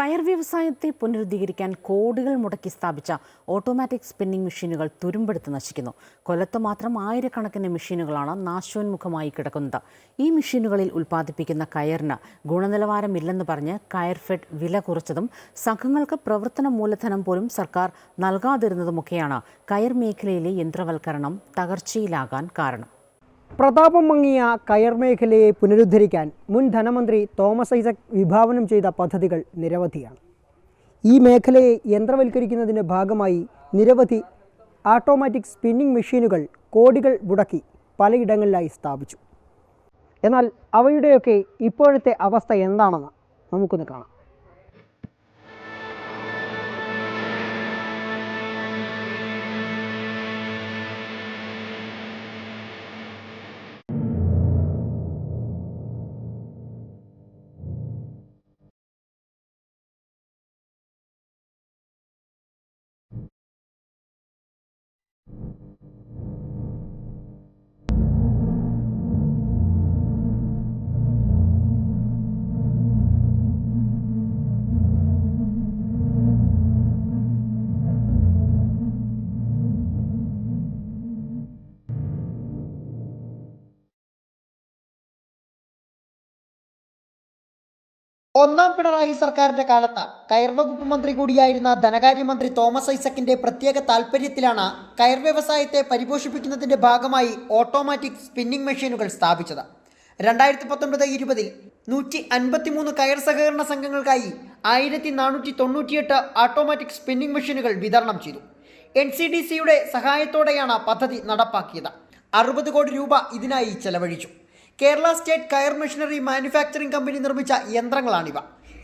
കയർ വ്യവസായത്തെ പുനരുദ്ധീകരിക്കാൻ കോടികൾ മുടക്കി സ്ഥാപിച്ച ഓട്ടോമാറ്റിക് സ്പിന്നിംഗ് മെഷീനുകൾ തുരുമ്പെടുത്ത് നശിക്കുന്നു. കൊല്ലത്ത് മാത്രം ആയിരക്കണക്കിന് മെഷീനുകളാണ് നാശോന്മുഖമായി കിടക്കുന്നത്. ഈ മെഷീനുകളിൽ ഉൽപ്പാദിപ്പിക്കുന്ന കയറിന് ഗുണനിലവാരമില്ലെന്ന് പറഞ്ഞ് കയർഫെഡ് വില കുറച്ചതും സംഘങ്ങൾക്ക് പ്രവർത്തന മൂലധനം പോലും സർക്കാർ നൽകാതിരുന്നതുമൊക്കെയാണ് കയർ മേഖലയിലെ യന്ത്രവൽക്കരണം തകർച്ചയിലാകാൻ കാരണം. പ്രതാപം മങ്ങിയ കയർ മേഖലയെ പുനരുദ്ധരിക്കാൻ മുൻ ധനമന്ത്രി തോമസ് ഐസക് വിഭാവനം ചെയ്ത പദ്ധതികൾ നിരവധിയാണ്. ഈ മേഖലയെ യന്ത്രവൽക്കരിക്കുന്നതിന്റെ ഭാഗമായി നിരവധി ആട്ടോമാറ്റിക് സ്പിന്നിംഗ് മെഷീനുകൾ കോടികൾ മുടക്കി പലയിടങ്ങളിലായി സ്ഥാപിച്ചു. എന്നാൽ അവയുടെയൊക്കെ ഇപ്പോഴത്തെ അവസ്ഥ എന്താണെന്ന് നമുക്കൊന്ന് കാണാം. ഒന്നാം പിണറായി സർക്കാരിന്റെ കാലത്ത് കയർ വകുപ്പ് മന്ത്രി കൂടിയായിരുന്ന ധനകാര്യമന്ത്രി തോമസ് ഐസക്കിന്റെ പ്രത്യേക താൽപര്യത്തിലാണ് കയർ വ്യവസായത്തെ പരിപോഷിപ്പിക്കുന്നതിന്റെ ഭാഗമായി ഓട്ടോമാറ്റിക് സ്പിന്നിംഗ് മെഷീനുകൾ സ്ഥാപിച്ചത്. രണ്ടായിരത്തി പത്തൊൻപത് ഇരുപതിൽ നൂറ്റി അൻപത്തിമൂന്ന് കയർ സഹകരണ സംഘങ്ങൾക്കായി ആയിരത്തി നാനൂറ്റി തൊണ്ണൂറ്റിയെട്ട് ഓട്ടോമാറ്റിക് സ്പിന്നിംഗ് മെഷീനുകൾ വിതരണം ചെയ്തു. എൻ സി ഡി സിയുടെ സഹായത്തോടെയാണ് പദ്ധതി നടപ്പാക്കിയത്. അറുപത് കോടി രൂപ ഇതിനായി ചെലവഴിച്ചു. കേരള സ്റ്റേറ്റ് കയർ മെഷീനറി മാനുഫാക്ചറിംഗ് കമ്പനി നിർമ്മിച്ച യന്ത്രങ്ങളാണിവ.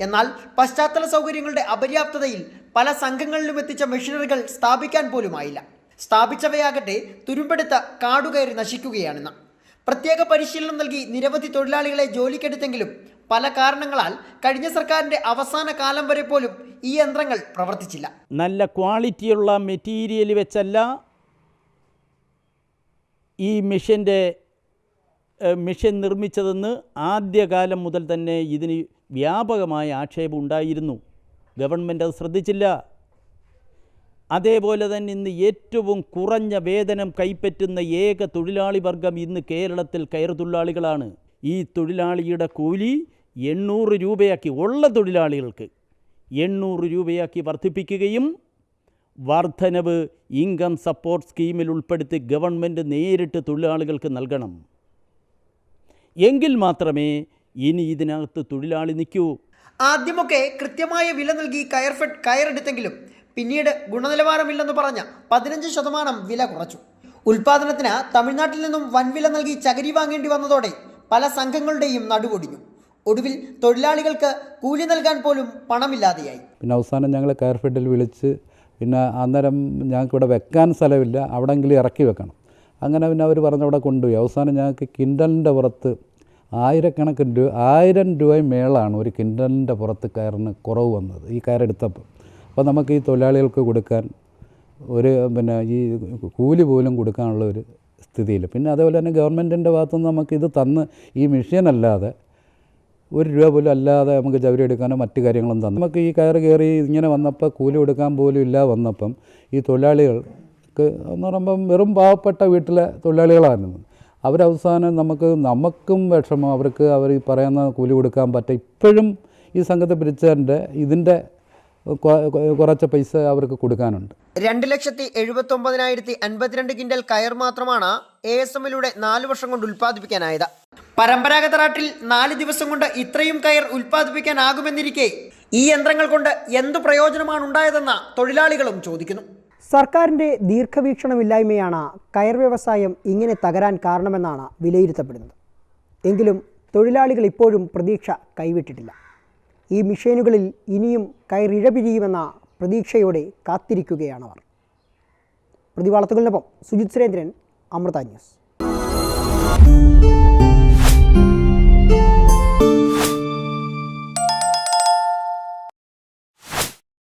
എന്നാൽ പശ്ചാത്തല സൗകര്യങ്ങളുടെ അപര്യാപ്തതയിൽ പല സംഘങ്ങളിലും എത്തിച്ച മെഷീനറികൾ സ്ഥാപിക്കാൻ പോലുമായില്ല. സ്ഥാപിച്ചവയാകട്ടെ തുരുമ്പെടുത്ത കാടുകയറി നശിക്കുകയാണെന്ന്. പ്രത്യേക പരിശീലനം നൽകി നിരവധി തൊഴിലാളികളെ ജോലിക്കെടുത്തെങ്കിലും പല കാരണങ്ങളാൽ കഴിഞ്ഞ സർക്കാരിന്റെ അവസാന കാലം വരെ പോലും ഈ യന്ത്രങ്ങൾ പ്രവർത്തിച്ചില്ല. നല്ല ക്വാളിറ്റിയുള്ള മെറ്റീരിയൽ വെച്ചല്ല ഈ മിഷന്റെ മിഷൻ നിർമ്മിച്ചതെന്ന് ആദ്യകാലം മുതൽ തന്നെ ഇതിന് വ്യാപകമായ ആക്ഷേപം ഉണ്ടായിരുന്നു. ഗവൺമെന്റ് അത് ശ്രദ്ധിച്ചില്ല. അതേപോലെ തന്നെ ഇന്ന് ഏറ്റവും കുറഞ്ഞ വേതനം കൈപ്പറ്റുന്ന ഏക തൊഴിലാളി വർഗം ഇന്ന് കേരളത്തിൽ കയർ തൊഴിലാളികളാണ്. ഈ തൊഴിലാളിയുടെ കൂലി എണ്ണൂറ് രൂപയാക്കി ഉള്ള തൊഴിലാളികൾക്ക് എണ്ണൂറ് രൂപയാക്കി വർദ്ധിപ്പിക്കുകയും വർധനവ് ഇൻകം സപ്പോർട്ട് സ്കീമിൽ ഉൾപ്പെടുത്തി ഗവൺമെന്റ് നേരിട്ട് തൊഴിലാളികൾക്ക് നൽകണം. എങ്കിൽ മാത്രമേ ഇനി ഇതിനകത്ത് തൊഴിലാളി നിൽക്കൂ. ആദ്യമൊക്കെ കൃത്യമായ വില നൽകി കയർഫെഡ് കയറെടുത്തെങ്കിലും പിന്നീട് ഗുണനിലവാരമില്ലെന്ന് പറഞ്ഞ പതിനഞ്ച് ശതമാനം വില കുറച്ചു. ഉൽപാദനത്തിന് തമിഴ്നാട്ടിൽ നിന്നും വൻവില നൽകി ചകിരി വാങ്ങേണ്ടി വന്നതോടെ പല സംഘങ്ങളുടെയും നടുവൊടിഞ്ഞു. ഒടുവിൽ തൊഴിലാളികൾക്ക് കൂലി നൽകാൻ പോലും പണമില്ലാതെയായി. പിന്നെ അവസാനം ഞങ്ങൾ കയർഫെഡിൽ വിളിച്ച് പിന്നെ അന്നേരം ഞങ്ങൾക്ക് ഇവിടെ വെക്കാൻ സ്ഥലമില്ല. അവിടെങ്കിലും ഇറക്കി വെക്കണം. അങ്ങനെ പിന്നെ അവർ പറഞ്ഞ് അവിടെ കൊണ്ടുപോയി. അവസാനം ഞങ്ങൾക്ക് കിൻഡലിന്റെ പുറത്ത് ആയിരക്കണക്കിന് രൂപ ആയിരം രൂപയും മേളാണ് ഒരു കിൻഡലിന്റെ പുറത്ത് കയറിന് കുറവ് വന്നത് ഈ കയറെടുത്തപ്പോൾ അപ്പോൾ നമുക്ക് ഈ തൊഴിലാളികൾക്ക് കൊടുക്കാൻ ഒരു പിന്നെ ഈ കൂലി പോലും കൊടുക്കാനുള്ള ഒരു സ്ഥിതിയിൽ പിന്നെ അതേപോലെ തന്നെ ഗവൺമെന്റിന്റെ ഭാഗത്തുനിന്ന് നമുക്ക് ഇത് തന്ന് ഈ മെഷീൻ അല്ലാതെ ഒരു രൂപ പോലും അല്ലാതെ നമുക്ക് ജൗരി എടുക്കാനോ മറ്റു കാര്യങ്ങളും തന്നു. നമുക്ക് ഈ കയറ് കയറി ഇങ്ങനെ വന്നപ്പോൾ കൂലി കൊടുക്കാൻ പോലും ഇല്ല വന്നപ്പം ഈ തൊഴിലാളികൾക്ക് എന്ന് പറയുമ്പം വെറും പാവപ്പെട്ട വീട്ടിലെ തൊഴിലാളികളായിരുന്നു. അവരവസാനം നമുക്ക് നമുക്കും വിഷമം. അവർക്ക് അവർ ഈ പറയുന്ന കൂലി കൊടുക്കാൻ പറ്റും ഇപ്പോഴും ഈ സംഘത്തെ പിരിച്ചതിന്റെ ഇതിന്റെ കുറച്ച് പൈസ അവർക്ക് കൊടുക്കാനുണ്ട്. രണ്ട് ലക്ഷത്തി എഴുപത്തി ഒമ്പതിനായിരത്തി അൻപത്തിരണ്ട് കിൻഡൽ കയർ മാത്രമാണ് എ എസ് എമ്മിലൂടെ നാല് വർഷം കൊണ്ട് ഉൽപ്പാദിപ്പിക്കാനായത്. പരമ്പരാഗത റാട്ടിൽ നാല് ദിവസം കൊണ്ട് ഇത്രയും കയർ ഉൽപ്പാദിപ്പിക്കാനാകുമെന്നിരിക്കെ ഈ യന്ത്രങ്ങൾ കൊണ്ട് എന്ത് പ്രയോജനമാണ് ഉണ്ടായതെന്ന തൊഴിലാളികളും ചോദിക്കുന്നു. സർക്കാരിന്റെ ദീർഘവീക്ഷണമില്ലായ്മയാണ് കയർ വ്യവസായം ഇങ്ങനെ തകരാൻ കാരണമെന്നാണ് വിലയിരുത്തപ്പെടുന്നത്. എങ്കിലും തൊഴിലാളികൾ ഇപ്പോഴും പ്രതീക്ഷ കൈവിട്ടിട്ടില്ല. ഈ മിഷീനുകളിൽ ഇനിയും കയറിഴപിരിയുമെന്ന പ്രതീക്ഷയോടെ അവർ. പ്രതിവാളത്തുകളിനൊപ്പം സുജിത് സുരേന്ദ്രൻ അമൃത ന്യൂസ്.